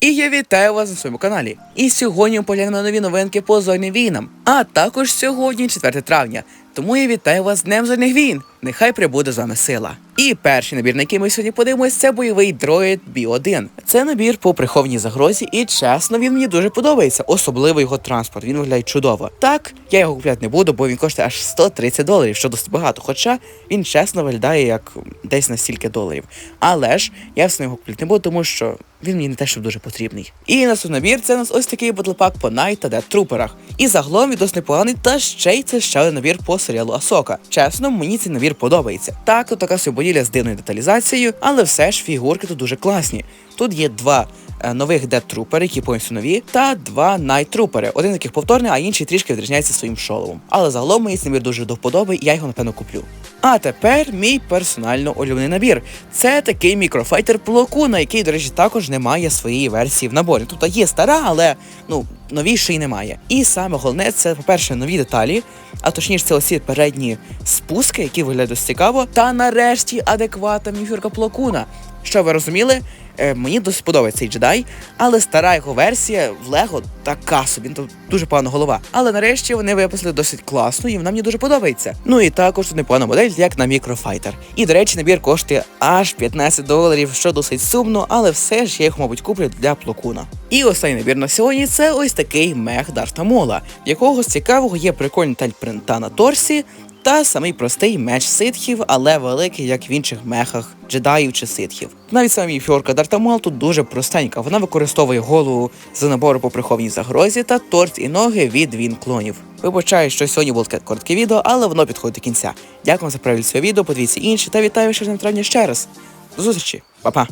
І я вітаю вас на своєму каналі. І сьогодні ми поглянемо нові новинки по зорним війнам. А також сьогодні 4 травня. Тому я вітаю вас з Днем зорних війн. Нехай прибуде з вами сила. І перший набір, на який ми сьогодні подивимось, це бойовий дроїд Бі-1. Це набір по прихованій загрозі, і чесно, він мені дуже подобається, особливо його транспорт. Він виглядає чудово. Так, я його купляти не буду, бо він коштує аж 130 доларів, що досить багато. Хоча він чесно виглядає як десь на стільки доларів. Але ж я все його купляти не буду, тому що він мені не те, щоб дуже потрібний. І наступний набір це у нас ось такий батлпак по Найт та Дед Труперах. І загалом відос непоганий, та ще й це ще один набір по серіалу Асока. Чесно, мені цей набір подобається. Так, тут така субоділя з дивною деталізацією, але все ж фігурки тут дуже класні. Тут є два нових Дед Трупери, які повністю нові, та два найтрупери. Один з яких повторний, а інший трішки відрізняється своїм шоломом. Але загалом мені цей набір дуже до вподоби, і я його напевно куплю. А тепер мій персонально улюблений набір. Це такий мікрофайтер Плокуна, який, до речі, також не має своєї версії в наборі. Тобто є стара, але ну новішої немає. І саме головне, це, по-перше, нові деталі, а точніше, це оці передні спуски, які виглядають цікаво. Та нарешті адекватна міфюрка Плокуна. Що ви розуміли? Е, мені досить подобається цей джедай, але стара його версія в Лего така собі, тут дуже погана голова. Але нарешті вони випустили досить класно, і вона мені дуже подобається. Ну і також тут непогана модель, як на мікрофайтер. І до речі, набір коштує аж 15 доларів, що досить сумно, але все ж я їх, мабуть, куплю для плокуна. І останній набір на сьогодні це ось такий мех Дарта Мола, якого з цікавого є прикольний таль принта на торсі. Та самий простий меч ситхів, але великий, як в інших мехах джедаїв чи ситхів. Навіть самі фьорка Дартамал тут дуже простенька. Вона використовує голову з набору по прихованій загрозі та торс і ноги від він клонів. Вибачаю, що сьогодні було таке коротке відео, але воно підходить до кінця. Дякую за перегляд цього відео, подивіться інші та вітаю ще з травня ще раз. До зустрічі, Па-па!